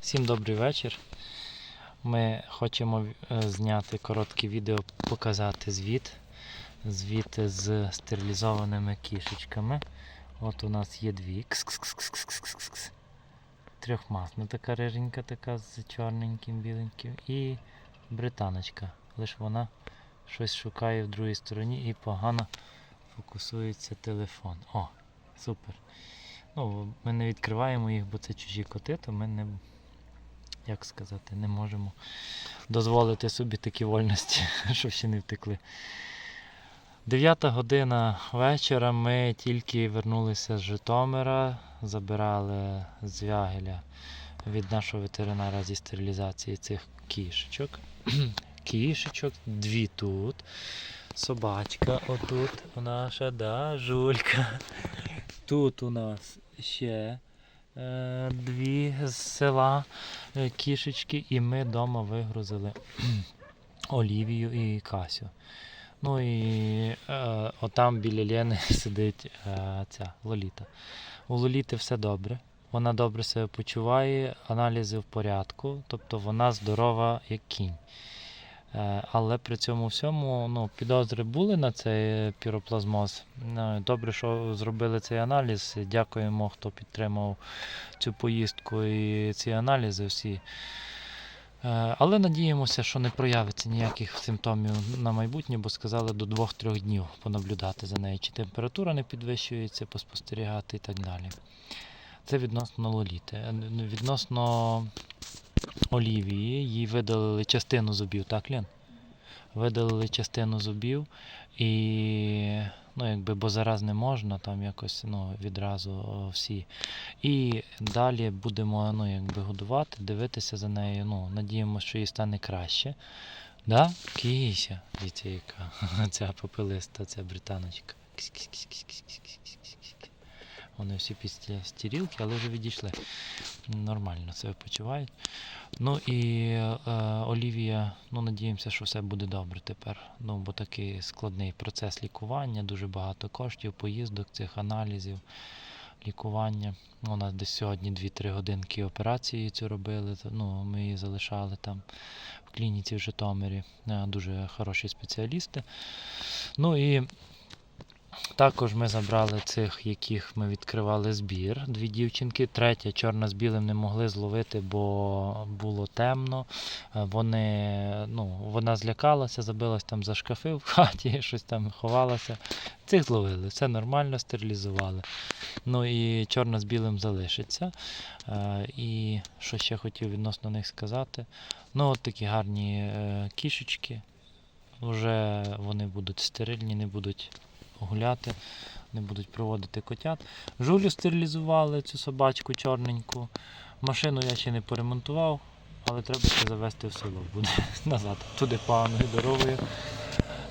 Всім добрий вечір. Ми хочемо е, зняти коротке відео, показати звіт. Звіт з стерилізованими кішечками. От у нас є дві. Кс-кс-кс-кс-кс-кс-кс. Трьохмасна така риженька, така з чорненьким, біленьким. І британочка. Лише вона щось шукає в другій стороні і погано фокусується телефон. О, супер. Ну, ми не відкриваємо їх, бо це чужі коти, то ми не, як сказати, не можемо дозволити собі такі вольності, щоб ще не втекли. Дев'ята година вечора ми тільки вернулися з Житомира, забирали з Вягеля від нашого ветеринара зі стерилізації цих кішечок. Кішечок, дві тут. Собачка отут наша, да, жулька. Тут у нас ще дві з села е, кішечки, і ми вдома вигрузили Олівію і Касю. Ну і е, отам біля Лєни сидить е, ця Лоліта. У Лоліти все добре. Вона добре себе почуває, аналізи в порядку, тобто вона здорова як кінь. Е, Але при цьому всьому ну, підозри були на цей піроплазмоз. Е, Добре, що зробили цей аналіз. Дякуємо, хто підтримав цю поїздку і ці аналізи всі. Е, Але надіємося, що не проявиться ніяких симптомів на майбутнє, бо сказали до 2-3 днів понаблюдати за нею, чи температура не підвищується, поспостерігати і так далі. Це відносно лоліти. Відносно Олівії, їй видалили частину зубів, так, Лен? Видалили частину зубів і ну, якби, бо зараз не можна, там якось ну, відразу всі. І далі будемо ну, якби, годувати, дивитися за нею. Ну, надіємося, що їй стане краще. Да? Кися, дивіться, яка ця попелиста, ця британочка. Вони всі після стірілки, але вже відійшли. Нормально себе почувають. Ну і е, Олівія, ну надіємося, що все буде добре тепер. Ну, бо такий складний процес лікування, дуже багато коштів, поїздок, цих аналізів, лікування. У нас десь сьогодні 2-3 годинки операції цю робили. Ну, ми її залишали там в клініці в Житомирі. Е, Дуже хороші спеціалісти. Ну і також ми забрали цих, яких ми відкривали збір. Дві дівчинки. Третя чорна з білим не могли зловити, бо було темно. Е, Вони, ну, вона злякалася, забилась там за шкафи в хаті, щось там ховалася. Цих зловили, все нормально, стерилізували. Ну і чорна з білим залишиться. Е, І що ще хотів відносно них сказати. Ну, от такі гарні е, кішечки. Вже вони будуть стерильні, не будуть гуляти, не будуть проводити котят. Жулю стерилізували цю собачку чорненьку. Машину я ще не поремонтував, але треба ще завести в село буде назад. Туди поганою дорогою.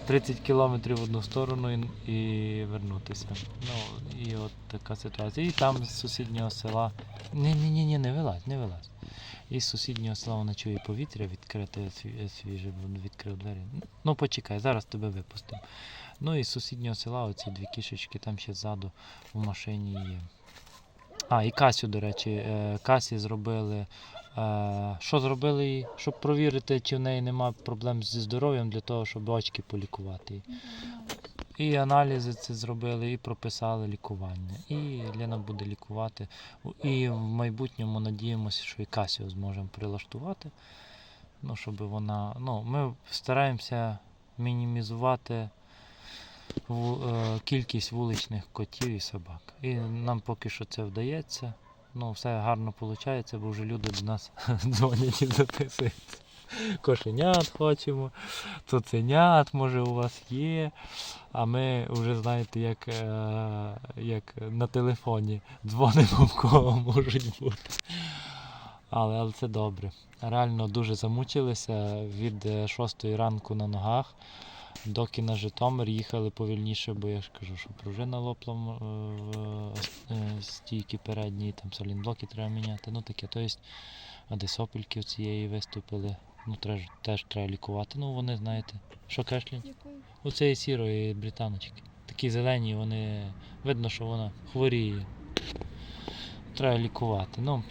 30 кілометрів в одну сторону і, і вернутися. Ну, і от така ситуація. І там з сусіднього села. Ні, ні, ні, ні, не вилазь, не вилазь. І з сусіднього села вона чує повітря відкрите, сві- свіже, відкрив двері. Ну почекай, зараз тебе випустимо. Ну і з сусіднього села оці дві кішечки там ще ззаду в машині є. А, і Касю, до речі, е, Касі зробили. Що зробили їй? Щоб провірити, чи в неї немає проблем зі здоров'ям для того, щоб очки полікувати. їй. І аналізи це зробили, і прописали лікування. І Лена буде лікувати. І в майбутньому надіємося, що і Касію зможемо прилаштувати. Ну, щоб вона. Ну, ми стараємося мінімізувати е, кількість вуличних котів і собак. І нам поки що це вдається. Ну, все гарно виходить, бо вже люди до нас дзвонять і записуються. Кошенят хочемо, цуценят, може, у вас є. А ми вже знаєте, як, е, як на телефоні дзвонимо в кого можуть бути. Але, але це добре. Реально дуже замучилися від 6 ранку на ногах. Доки на Житомир їхали повільніше, бо я ж кажу, що пружина лопла е, в е, стійки передні, там солінблоки треба міняти. Ну таке. Тобто, а де опільків цієї виступили. Ну, теж, теж треба лікувати. Ну, вони, знаєте, що? Якої? У цієї сірої британочки. Такі зелені, вони. Видно, що вона хворіє. Треба лікувати. Ну,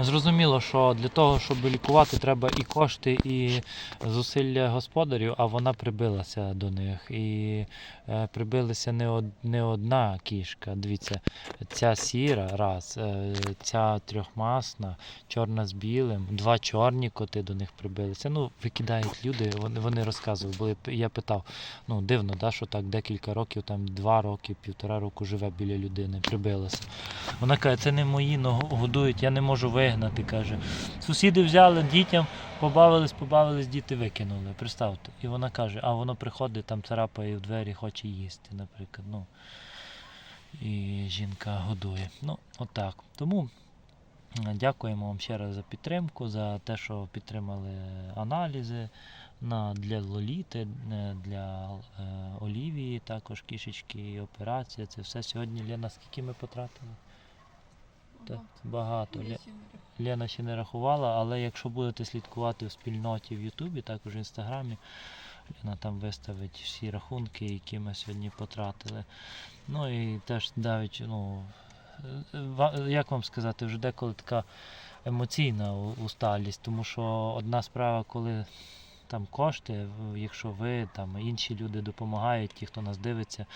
Зрозуміло, що для того, щоб лікувати, треба і кошти, і зусилля господарів, а вона прибилася до них. І е, прибилася не, од, не одна кішка. Дивіться, ця сіра, раз, е, ця трьохмасна, чорна з білим, два чорні коти до них прибилися. Ну, викидають люди, вони, вони розказували. Були, я питав, ну дивно, да, що так декілька років, там два роки, півтора року живе біля людини, прибилася. Вона каже, це не мої, но годують, я не можу вигнати. каже. Сусіди взяли дітям, побавились, побавились, діти викинули. Представте. І вона каже, а воно приходить, там царапає в двері, хоче їсти, наприклад. Ну, і жінка годує. Ну, отак. Тому дякуємо вам ще раз за підтримку, за те, що підтримали аналізи на, для Лоліти, е, для е, Олівії, також кішечки, і операція. Це все сьогодні Лена, скільки ми потратили? Так, багато. Лє- Лена ще не рахувала, але якщо будете слідкувати в спільноті в Ютубі, також в Інстаграмі, Лена там виставить всі рахунки, які ми сьогодні потратили. Ну і теж давить, ну, як вам сказати, вже деколи така емоційна усталість, тому що одна справа, коли там кошти, якщо ви там інші люди допомагають, ті, хто нас дивиться,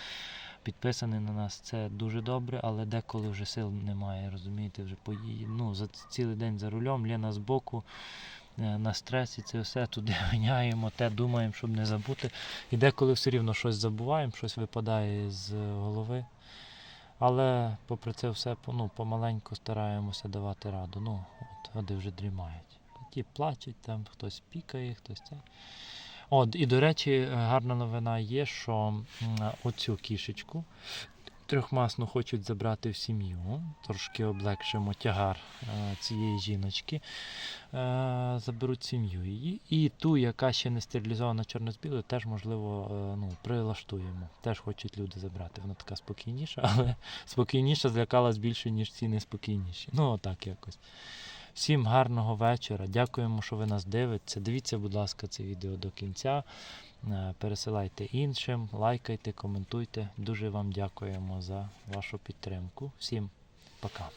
підписаний на нас, це дуже добре, але деколи вже сил немає, розумієте, вже пої... ну, за цілий день за рулем, Лена збоку, е, на стресі, це все туди ганяємо, те думаємо, щоб не забути. І деколи все рівно щось забуваємо, щось випадає з голови. Але попри це все ну, помаленьку стараємося давати раду. Ну, от вони вже дрімають. Ті плачуть, там хтось пікає, хтось це. От, і до речі, гарна новина є, що оцю кішечку трьохмасну хочуть забрати в сім'ю. Трошки облегшимо тягар е, цієї жіночки. Е, заберуть сім'ю її. І ту, яка ще не стерилізована чорно-білою, теж, можливо, е, ну, прилаштуємо. Теж хочуть люди забрати. Вона така спокійніша, але спокійніша злякалась більше, ніж ці неспокійніші. Ну, отак якось. Всім гарного вечора. Дякуємо, що ви нас дивитеся. Дивіться, будь ласка, це відео до кінця. Е, Пересилайте іншим, лайкайте, коментуйте. Дуже вам дякуємо за вашу підтримку. Всім пока.